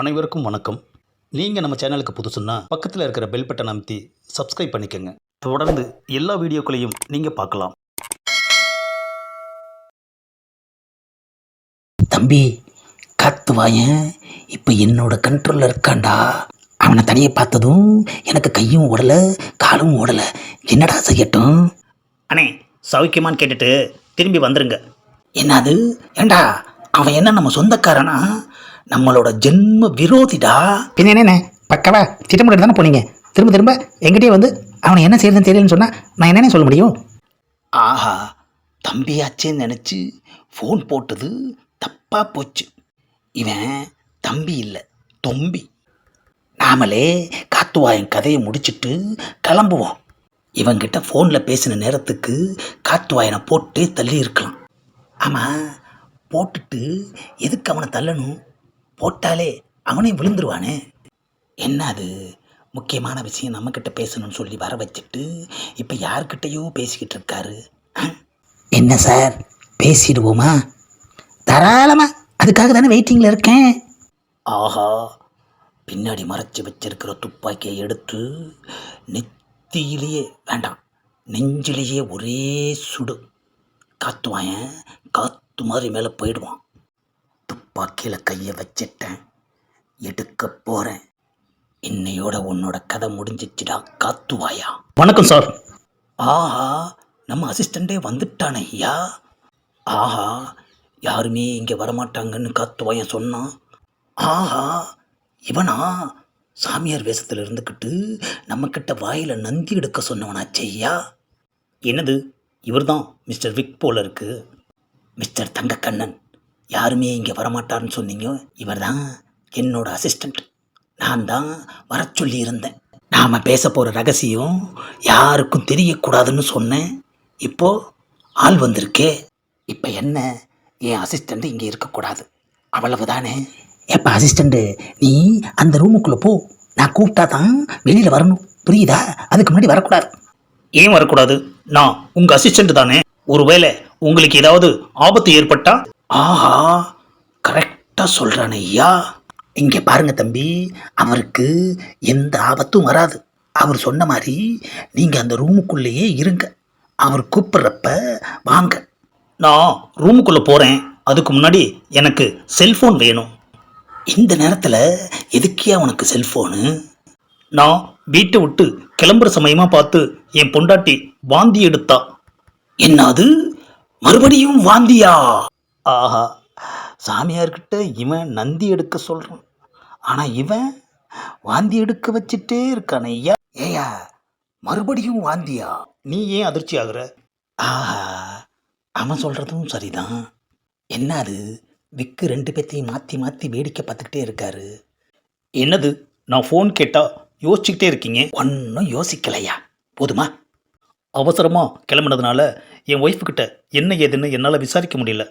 அனைவருக்கும் வணக்கம். நீங்கள் நம்ம சேனலுக்கு புதுசுன்னா பக்கத்தில் இருக்கிற பெல் பட்டனை அமைத்தி சப்ஸ்கிரைப் பண்ணிக்கோங்க. தொடர்ந்து எல்லா வீடியோக்களையும் நீங்கள் பார்க்கலாம். தம்பி காத்து வாயன். இப்போ என்னோட கண்ட்ரோலில் இருக்கான்டா. அவனை தனியை பார்த்ததும் எனக்கு கையும் ஓடலை காலும் ஓடலை. என்னடா செய்யட்டும்? அண்ணே சௌக்கியமான்னு கேட்டுட்டு திரும்பி வந்துருங்க. என்னது? ஏண்டா அவன் என்ன நம்ம சொந்தக்காரனா? நம்மளோட ஜென்ம விரோதிடா. பின்ன என்ன பக்கவா திட்டமிட்டு தானே போனீங்க? திரும்ப திரும்ப எங்கிட்டே வந்து அவனை என்ன செய்யறதுன்னு தெரியலன்னு சொன்னா நான் என்னென்ன சொல்ல முடியும்? ஆஹா தம்பியாச்சேன்னு நினச்சி ஃபோன் போட்டது தப்பாக போச்சு. இவன் தம்பி இல்லை தொம்பி. நாமளே காத்துவாயன் கதையை முடிச்சிட்டு கிளம்புவோம். இவங்கிட்ட ஃபோனில் பேசின நேரத்துக்கு காத்துவாயனை போட்டே தள்ளி இருக்கலாம். ஆமாம் போட்டுட்டு எதுக்கு அவனை தள்ளணும்? போட்டாலே அவனே விழுந்துருவானே? என்ன அது முக்கியமான விஷயம் நம்மக்கிட்ட பேசணும்னு சொல்லி வர வச்சுட்டு இப்போ யார்கிட்டயோ பேசிக்கிட்டு இருக்காரு. என்ன சார்? பேசிடுவோமா? தாராளமாக அதுக்காக தானே வெயிட்டிங்கில் இருக்கேன். ஆஹா. பின்னாடி மறைச்சி வச்சிருக்கிற துப்பாக்கியை எடுத்து நெத்தியிலேயே வேண்டாம். நெஞ்சிலேயே ஒரே சுடு. காத்துவாயன் காத்து மாதிரி மேலே போயிடுவான். துப்பாக்கியில் கையை வச்சிட்டேன். எடுக்க போகிறேன் இன்னையோட உன்னோட கதை முடிஞ்சிச்சுடா காத்துவாயா? வணக்கம் சார். ஆஹா நம்ம அசிஸ்டண்டே வந்துட்டானே ஐயா. ஆஹா யாருமே இங்கே வரமாட்டாங்கன்னு காத்துவாயன் சொன்னான் ஆஹா இவனா? சாமியார் வேஷத்தில் இருந்துக்கிட்டு நம்மக்கிட்ட வாயில் நந்தி எடுக்க சொன்னவனாச்சே ஐயா. என்னது இவர்தான் மிஸ்டர் விக் போல இருக்கு. மிஸ்டர் தங்கக்கண்ணன். யாருமே இங்கே வரமாட்டார்னு சொன்னீங்க? இவர்தான் என்னோட அசிஸ்டண்ட் நான் தான் வர சொல்லியிருந்தேன். நாம் பேச போகிற ரகசியம் யாருக்கும் தெரியக்கூடாதுன்னு சொன்னேன். இப்போ ஆள் வந்திருக்கே. இப்போ என்ன? என் அசிஸ்டண்ட் இங்கே இருக்கக்கூடாது. அவ்வளவு தானே எப்போ அசிஸ்டண்ட்டு நீ அந்த ரூமுக்குள்ளே போ. நான் கூப்பிட்டா தான் வெளியில் வரணும். புரியுதா? அதுக்கு முன்னாடி வரக்கூடாது. ஏன் வரக்கூடாது? நான் உங்கள் அசிஸ்டண்ட் தானே. ஒருவேளை உங்களுக்கு ஏதாவது ஆபத்து ஏற்பட்டா ஆஹா கரெக்டாக சொல்கிறான் ஐயா. இங்கே பாருங்க தம்பி அவருக்கு எந்த ஆபத்தும் வராது. அவர் சொன்ன மாதிரி நீங்கள் அந்த ரூமுக்குள்ளேயே இருங்க. அவர் கூப்பிட்றப்ப வாங்க. நான் ரூமுக்குள்ளே போகிறேன் அதுக்கு முன்னாடி எனக்கு செல்ஃபோன் வேணும். இந்த நேரத்தில் எதுக்கே உனக்கு செல்ஃபோனு நான் வீட்டை விட்டு கிளம்புற சமயமாக பார்த்து என் பொண்டாட்டி வாந்தி எடுத்தா. என்னது மறுபடியும் வாந்தியா? ஆஹா சாமியார்கிட்ட இவன் நந்தி எடுக்க சொல்கிறான் ஆனால் இவன் வாந்தி எடுக்க வச்சுட்டே இருக்கானே ஐயா. ஏயா மறுபடியும் வாந்தியா? நீ ஏன் அதிர்ச்சி ஆகுற? ஆஹா அவன் சொல்கிறதும் சரிதான். என்ன அது? விக்கு ரெண்டு பேத்தையும் மாற்றி மாற்றி வேடிக்கை பார்த்துக்கிட்டே இருக்காரு. என்னது? நான் ஃபோன் கேட்டால் யோசிச்சுக்கிட்டே இருக்கீங்க? ஒன்றும் யோசிக்கலையா? போதுமா? அவசரமாக கிளம்புனதுனால என் ஒய்ஃப்கிட்ட என்ன ஏதுன்னு என்னால் விசாரிக்க முடியல.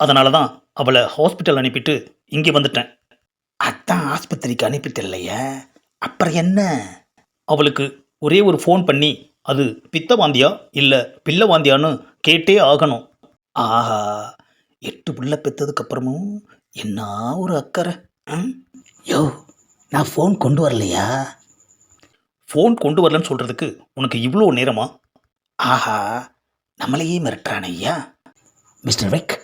அதனால தான் அவளை ஹாஸ்பிட்டல் அனுப்பிட்டு இங்கே வந்துட்டேன். அதான் ஆஸ்பத்திரிக்கு அனுப்பிட்டு இல்லையா அப்புறம் என்ன? அவளுக்கு ஒரே ஒரு ஃபோன் பண்ணி அது பித்த வாந்தியா இல்லை பிள்ளை வாந்தியான்னு கேட்டே ஆகணும். ஆஹா எட்டு புள்ள பெற்றதுக்கு அப்புறமும் என்ன ஒரு அக்கறை? யோ நான் ஃபோன் கொண்டு வரலையா? ஃபோன் கொண்டு வரலன்னு சொல்கிறதுக்கு உனக்கு இவ்வளோ நேரமா? ஆஹா நம்மளையே மிரட்டுறான் ஐயா. மிஸ்டர் விக்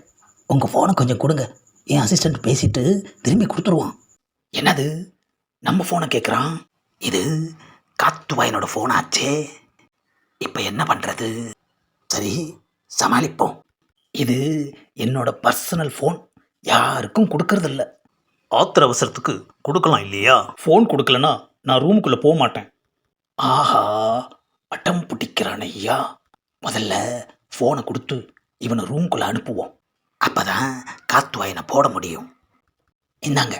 உங்கள் ஃபோனை கொஞ்சம் கொடுங்க. என் அசிஸ்டண்ட் பேசிட்டு திரும்பி கொடுத்துருவான். என்னது? நம்ம ஃபோனை கேட்குறான் இது காத்துவாயனோட ஃபோன் ஆச்சே. இப்போ என்ன பண்ணுறது சரி சமாளிப்போம். இது என்னோட பர்சனல் ஃபோன் யாருக்கும் கொடுக்கறதில்ல. ஆத்திர அவசரத்துக்கு கொடுக்கலாம் இல்லையா? ஃபோன் கொடுக்கலனா நான் ரூமுக்குள்ளே போக மாட்டேன். ஆஹா அட்டம் பிடிக்கிறான் ஐயா. முதல்ல ஃபோனை கொடுத்து இவனை ரூம்குள்ளே அனுப்புவோம். அப்போ தான் காத்துவாயனை போட முடியும். இந்தாங்க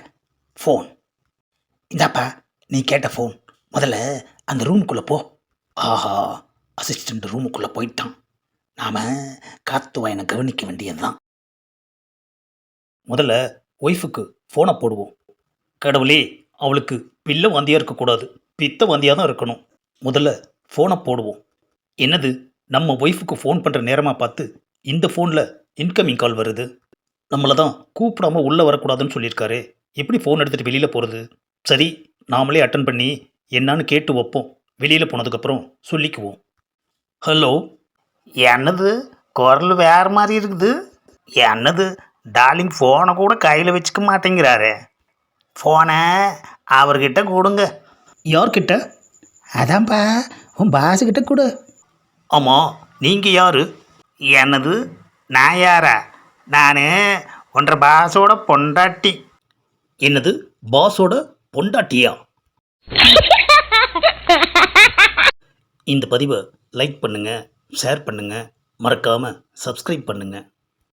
ஃபோன் இந்தாப்பா நீ கேட்ட ஃபோன் முதல்ல அந்த ரூமுக்குள்ளே போ. ஆஹா அசிஸ்டண்ட் ரூமுக்குள்ளே போயிட்டான். நாம் காத்துவாயனை கவனிக்க வேண்டியதுதான். முதல்ல ஒய்ஃபுக்கு ஃபோனை போடுவோம். கடவுளே அவளுக்கு பில்ல வாந்தியாக இருக்கக்கூடாது. பித்த வாந்தியாக தான் இருக்கணும். முதல்ல ஃபோனை போடுவோம். என்னது நம்ம ஒய்ஃபுக்கு ஃபோன் பண்ணுற நேரமாக பார்த்து இந்த ஃபோனில் இன்கமிங் கால் வருது. நம்மளை தான் கூப்பிடாம உள்ளே வரக்கூடாதுன்னு சொல்லியிருக்காரே. எப்படி ஃபோன் எடுத்துகிட்டு வெளியில் போகிறது சரி நாமளே அட்டன் பண்ணி என்னான்னு கேட்டு வைப்போம். வெளியில் போனதுக்கப்புறம் சொல்லிக்குவோம். ஹலோ என்னது? குரல் வேறு மாதிரி இருக்குது. என்னது? டார்லிங் ஃபோனை கூட கையில் வச்சுக்க மாட்டேங்கிறாரு. ஃபோனை அவர்கிட்ட கொடுங்க. யார்கிட்ட? அதான்ப்பா உன் பாசுக்கிட்ட கொடு. ஆமாம் நீங்கள் யார்? என்னது? நான் யாரா? நான் ஒன்றரை பாசோட பொண்டாட்டி. என்னது? பாஸோட பொண்டாட்டியா? இந்த பதிவை லைக் பண்ணுங்கள் ஷேர் பண்ணுங்கள் மறக்காமல் சப்ஸ்கிரைப் பண்ணுங்கள்